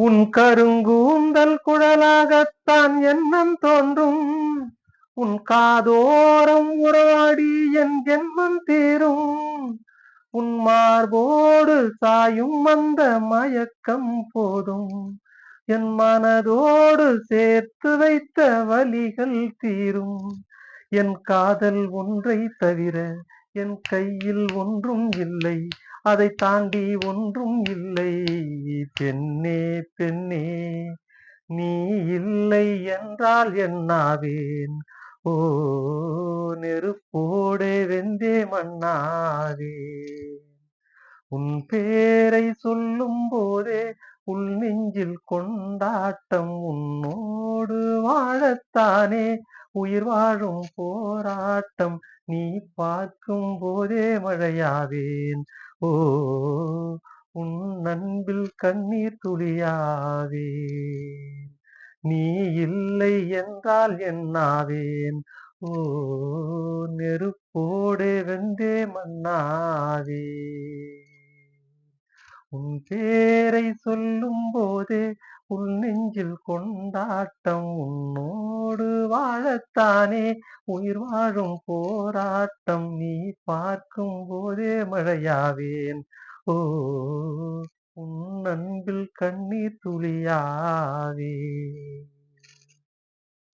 உன் கருங்கூந்தல் குழலாகத்தான் எண்ணம் தோன்றும். உன் காதோரம் உறவாடி என் ஜென்மம் தீரும். உன் மார்போடு சாயும் அந்த மயக்கம் போதும். என் மனதோடு சேர்த்து வைத்த வலிகள் தீரும். என் காதல் ஒன்றை தவிர என் கையில் ஒன்றும் இல்லை. அதை தாண்டி ஒன்றும் இல்லை. பெண்ணே பெண்ணே நீ இல்லை என்றால் என்னாவேன் ஓ நெருப்போடு வெந்தே மண்ணாவே. உன் பேரை சொல்லும் போதே உள் நெஞ்சில் கொண்டாட்டம் உன்னோடு வாழத்தானே. உயிர் வாழும் போராட்டம் நீ பார்க்கும் போதே மழையாவேன். ஓ உன் அன்பில் கண்ணீர் துளியாவே நீ இல்லை என்றால் என்னாவேன் ஓ நெருப்போடு வெந்தே மன்னாவே. உன் பேரை சொல்லும் போதே உன் நெஞ்சில் கொண்டாட்டம் உன்னோடு வாழத்தானே. உயிர் வாழும் போராட்டம் நீ பார்க்கும் போதே மழையாவேன். ஓ உன் அன்பில் கண்ணீர் துளியாவே